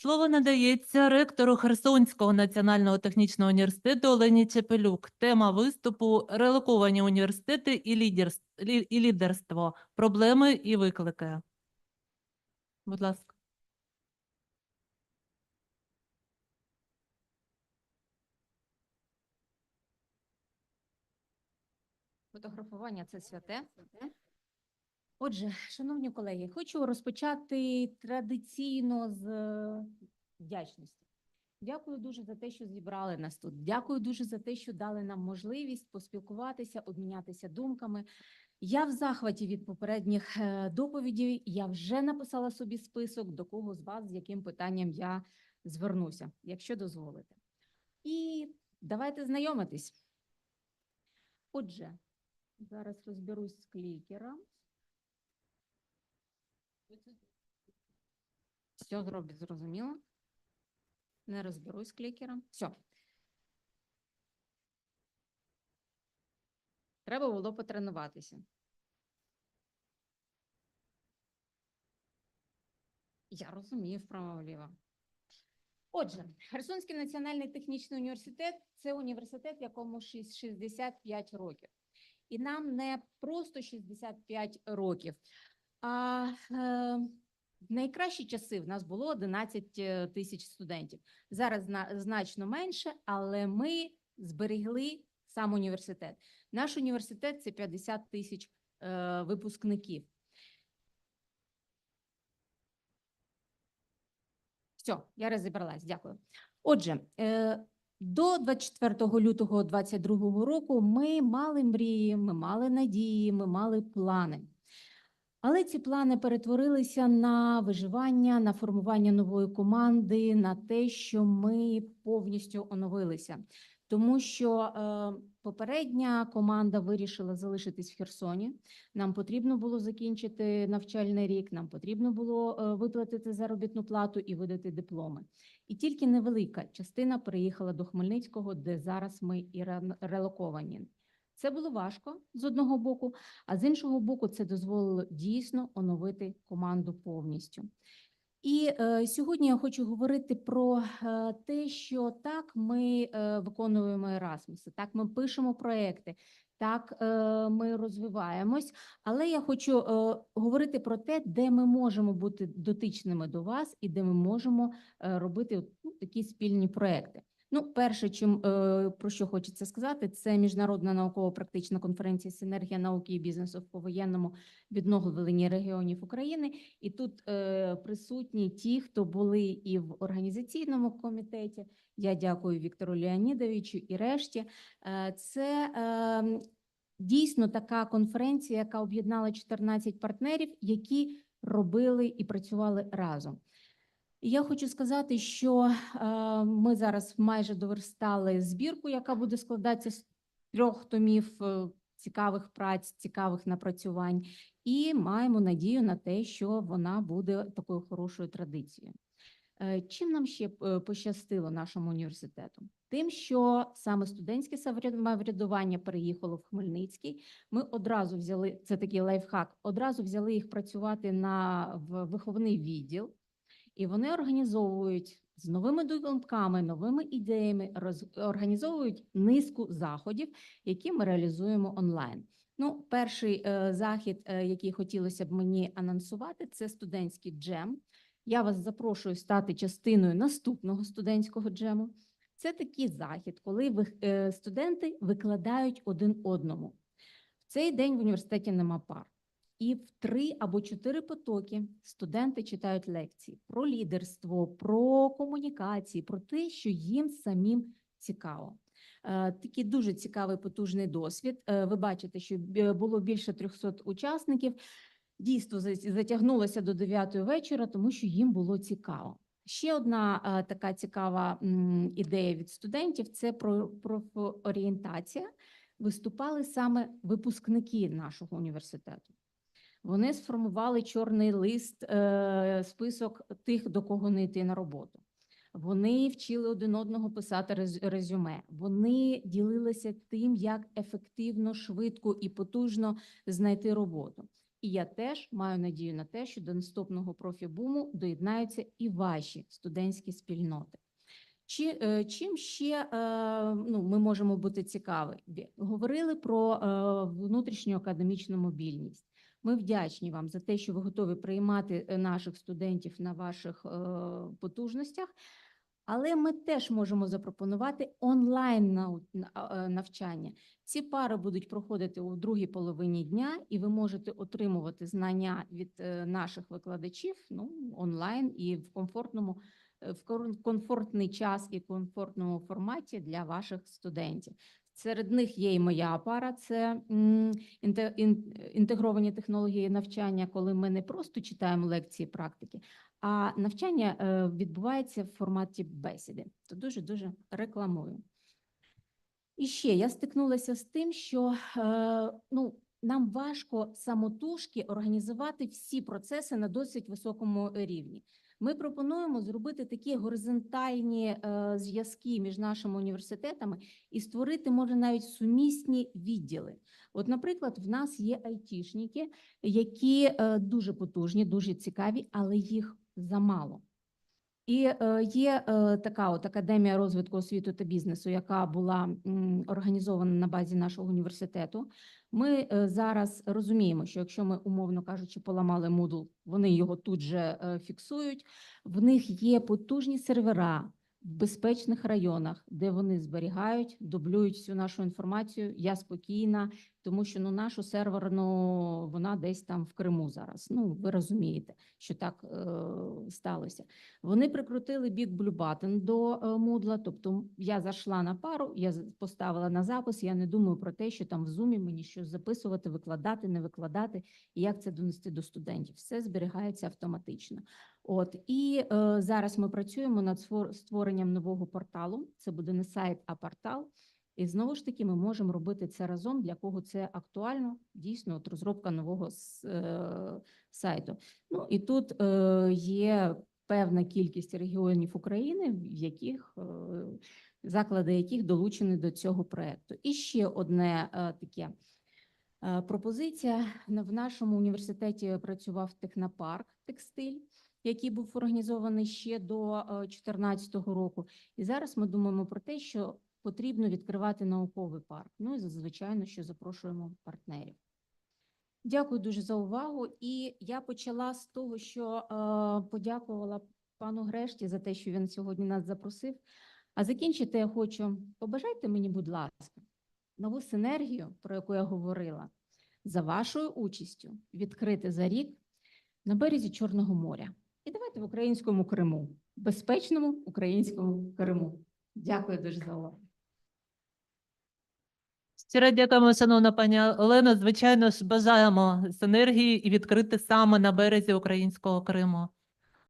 Слово надається ректору Херсонського національного технічного університету Олені Чепелюк. Тема виступу релоковані університети і лідерс- лі- і лідерство. Проблеми і виклики. Будь ласка. Фотографування це святе. Отже, шановні колеги, хочу розпочати традиційно з е, вдячності. Дякую дуже за те, що зібрали нас тут. Дякую дуже за те, що дали нам можливість поспілкуватися, обмінятися думками. Я в захваті від попередніх е, доповідей. Я вже написала собі список, до кого з вас, з яким питанням я звернуся, якщо дозволите. І давайте знайомитись. Отже, зараз розберусь з клікером. Все зробить, зрозуміло. Не розберусь клікером. Все. Треба було потренуватися. Я розумію вправо-вліво. Отже, Херсонський національний технічний університет це університет, якому 65 років. І нам не просто 65 років, а е, в найкращі часи в нас було 11 е, тисяч студентів. Зараз значно менше, але ми зберегли сам університет. Наш університет це 50 тисяч е, випускників. Все, я розібралась, дякую. Отже, до 24 лютого 2022 року ми мали мрії, ми мали надії, ми мали плани. Але ці плани перетворилися на виживання, на формування нової команди, на те, що ми повністю оновилися. Тому що е, попередня команда вирішила залишитись в Херсоні. Нам потрібно було закінчити навчальний рік, нам потрібно було е, виплатити заробітну плату і видати дипломи. І тільки невелика частина переїхала до Хмельницького, де зараз ми і релоковані. Це було важко з одного боку, а з іншого боку, це дозволило дійсно оновити команду повністю. І е, сьогодні я хочу говорити про е, те, що так ми е, виконуємо Erasmus, так ми пишемо проекти, так е, ми розвиваємось. Але я хочу е, говорити про те, де ми можемо бути дотичними до вас і де ми можемо е, робити от, ну, такі спільні проекти. Ну, перше, чим е, про що хочеться сказати, це міжнародна науково-практична конференція Синергія науки і бізнесу в повоєнному відновленні регіонів України. І тут е, присутні ті, хто були і в організаційному комітеті. Я дякую Віктору Леонідовичу і решті. Е, це дійсно така конференція, яка об'єднала 14 партнерів, які робили і працювали разом. Я хочу сказати, що е, ми зараз майже доверстали збірку, яка буде складатися з трьох томів е, цікавих праць, цікавих напрацювань, і маємо надію на те, що вона буде такою хорошою традицією. Е, Чим нам ще пощастило нашому університету? Тим, що саме студентське самоврядування переїхало в Хмельницький. Ми одразу взяли це такий лайфхак, одразу взяли їх працювати на виховний відділ. І вони організовують з новими думками, новими ідеями, роз, організовують низку заходів, які ми реалізуємо онлайн. Ну, перший е, захід, е, який хотілося б мені анонсувати, це студентський джем. Я вас запрошую стати частиною наступного студентського джему. Це такий захід, коли ви, е, студенти викладають один одному. В цей день в університеті нема пар. І в три або чотири потоки студенти читають лекції про лідерство, про комунікації, про те, що їм самим цікаво. Е, Такий дуже цікавий потужний досвід. Е, Ви бачите, що було більше 300 учасників. Дійство затягнулося до 9 вечора, тому що їм було цікаво. Ще одна е, така цікава ідея від студентів це про профорієнтація. Виступали саме випускники нашого університету. Вони сформували чорний лист, е, список тих, до кого не йти на роботу. Вони вчили один одного писати резюме. Вони ділилися тим, як ефективно, швидко і потужно знайти роботу. І я теж маю надію на те, що до наступного профібуму доєднаються і ваші студентські спільноти. Чи, е, чим ще е, ну, ми можемо бути цікаві? Говорили про внутрішню академічну мобільність. Ми вдячні вам за те, що ви готові приймати е, наших студентів на ваших е, потужностях, але ми теж можемо запропонувати онлайн е, навчання. Ці пари будуть проходити у другій половині дня, і ви можете отримувати знання від наших викладачів ну, онлайн і в комфортному в комфортний час і комфортному форматі для ваших студентів. Серед них є і моя пара, це інтегровані технології навчання, коли ми не просто читаємо лекції практики, а навчання е, відбувається в форматі бесіди. То дуже дуже рекламую. І ще я стикнулася з тим, що е, ну, нам важко самотужки організувати всі процеси на досить високому рівні. Ми пропонуємо зробити такі горизонтальні е, зв'язки між нашими університетами і створити, може, навіть сумісні відділи. От, наприклад, в нас є айтішники, які е, дуже потужні, дуже цікаві, але їх замало. І е, є е, така от академія розвитку освіти та бізнесу, яка була організована на базі нашого університету. Ми е, зараз розуміємо, що якщо ми, умовно кажучи, поламали Moodle, вони його тут же фіксують. В них є потужні сервера в безпечних районах, де вони зберігають, дублюють всю нашу інформацію. Я спокійна, тому що ну нашу серверну вона десь там в Криму зараз. Ну ви розумієте, що так е, сталося. Вони прикрутили бік Blue Button до е, Moodle, тобто я зайшла на пару, я поставила на запис. Я не думаю про те, що там в зумі мені щось записувати, викладати, не викладати, і як це донести до студентів. Все зберігається автоматично. От і е, зараз ми працюємо над створенням нового порталу. Це буде не сайт, а портал. І знову ж таки, ми можемо робити це разом, для кого це актуально. Дійсно, от розробка нового е, сайту. Ну і тут е, є певна кількість регіонів України, в яких е, заклади яких долучені до цього проекту. І ще одне таке пропозиція. В нашому університеті працював технопарк текстиль, який був організований ще до 2014 року. І зараз ми думаємо про те, що потрібно відкривати науковий парк. Ну і звичайно, що запрошуємо партнерів. Дякую дуже за увагу. І я почала з того, що е, подякувала пану Грешті за те, що він сьогодні нас запросив. А закінчити я хочу. Побажайте мені, будь ласка, нову синергію, про яку я говорила, за вашою участю відкрити за рік на березі Чорного моря. І давайте в українському Криму, безпечному українському Криму. Дякую дуже за увагу. Щиро дякуємо, шановна пані Олено. Звичайно ж, бажаємо синергії і відкрити саме на березі українського Криму.